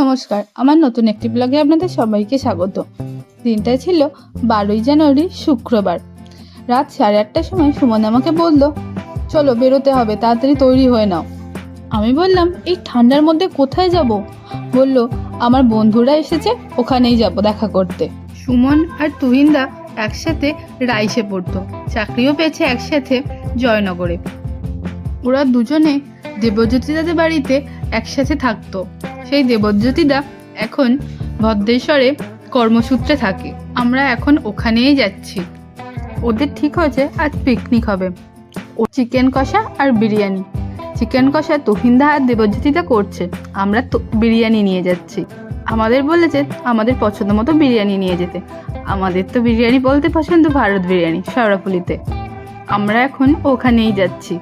নমস্কার। আমার নতুন একটি ব্লগে আপনাদের সবাইকে স্বাগত। দিনটা ছিল বারোই জানুয়ারি শুক্রবার। রাত সাড়ে আটটার সময় সুমন আমাকে বলল চলো বেরোতে হবে তাড়াতাড়ি তৈরি হয়ে নাও। আমি বললাম এই ঠান্ডার মধ্যে কোথায় যাব? বলল আমার বন্ধুরা এসেছে ওখানেই যাব দেখা করতে। সুমন আর তুহিনদা একসাথে রাইসে পড়তো। চাকরিও পেয়েছে একসাথে জয়নগরে। ওরা দুজনে দেবজ্যোতি দাদের বাড়িতে একসাথে থাকতো। সেই দেবজ্যোতিদা এখন ভদ্রেশ্বরে কর্মসূত্রে থাকে। আমরা এখন ওখানেই যাচ্ছি। ওদের ঠিক হয়েছে, আজ পিকনিক হবে। ও চিকেন কষা আর বিরিয়ানি। চিকেন কষা তুহিনদা আর দেবজ্যোতিদা করছে। আমরা তো বিরিয়ানি নিয়ে যাচ্ছি। আমাদের বলেছে আমাদের পছন্দ মতো বিরিয়ানি নিয়ে যেতে। আমাদের তো বিরিয়ানি বলতে পছন্দ ভারত বিরিয়ানি শেওড়াফুলিতে আমরা এখন ওখানেই যাচ্ছি।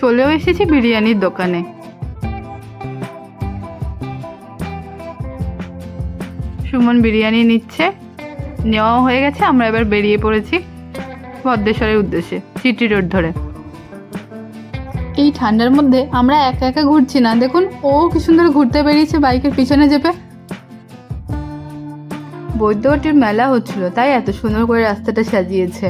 চলেও এসেছি বিরিয়ানির দোকানে। সুমন বিরিয়ানি নিচ্ছে। নেওয়া হয়ে গেছে, আমরা এবার বেরিয়ে পড়েছি ভদ্রেশ্বরের উদ্দেশ্যে, সিটি রোড ধরে। এই ঠান্ডার মধ্যে আমরা একা একা ঘুরছি না। দেখুন, ও কি সুন্দর ঘুরতে বেরিয়েছে বাইকের পিছনে চেপে। বৈদ্যবাটির মেলা হচ্ছিল, তাই এত সুন্দর করে রাস্তাটা সাজিয়েছে।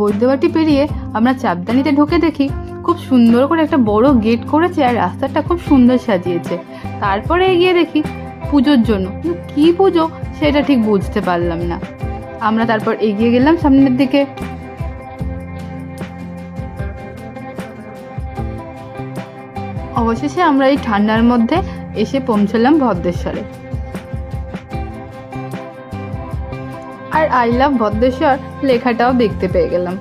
বৈদ্যবাটি পেরিয়ে আমরা চাপদানিতে ঢুকে দেখি খুব সুন্দর করে একটা বড় গেট করেছে আর রাস্তাটা খুব সুন্দর সাজিয়েছে। তারপরে এগিয়ে দেখি পুজোর জন্য। কী পুজো সেটা ঠিক বুঝতে পারলাম না। আমরা তারপর এগিয়ে গেলাম সামনের দিকে। অবশেষে আমরা এই ঠান্ডার মধ্যে এসে পৌঁছলাম ভদ্রেশ্বরে। আর আই লাভ ভদ্রেশ্বর লেখাটাও দেখতে পেয়ে গেলাম।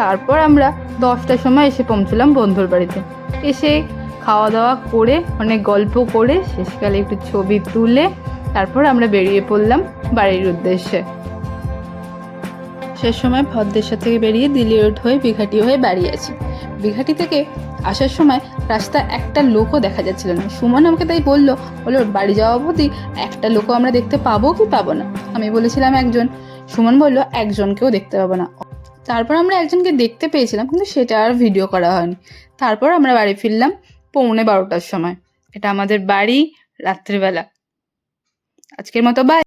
তারপর আমরা দশটার সময় এসে পৌঁছলাম বন্ধুর বাড়িতে। এসে খাওয়া দাওয়া করে, অনেক গল্প করে শেষকালে একটু ছবি তুলে, তারপর আমরা বেরিয়ে পড়লাম বাড়ির উদ্দেশ্যে। শেষ সময় ভদ্রেশ্বর থেকে বেরিয়ে দিল্লি রোড হয়ে বিঘাটি হয়ে বাড়ি আছি বিঘাটি থেকে আসার সময় রাস্তা একটা লোকও দেখা যাচ্ছিল না। সুমন আমাকে তাই বলল বলো বাড়ি যাওয়া অবধি একটা লোকও আমরা দেখতে পাবো কি পাবো না? আমি বলেছিলাম, একজন। সুমন বলল, একজনকেও দেখতে পাবো না। তারপর আমরা একজনকে দেখতে পেয়েছিলাম, কিন্তু সেটা আর ভিডিও করা হয়নি। তারপর আমরা বাড়ি ফিরলাম পৌনে বারোটার সময়। এটা আমাদের বাড়ি রাত্রিবেলা। আজকের মতো বাই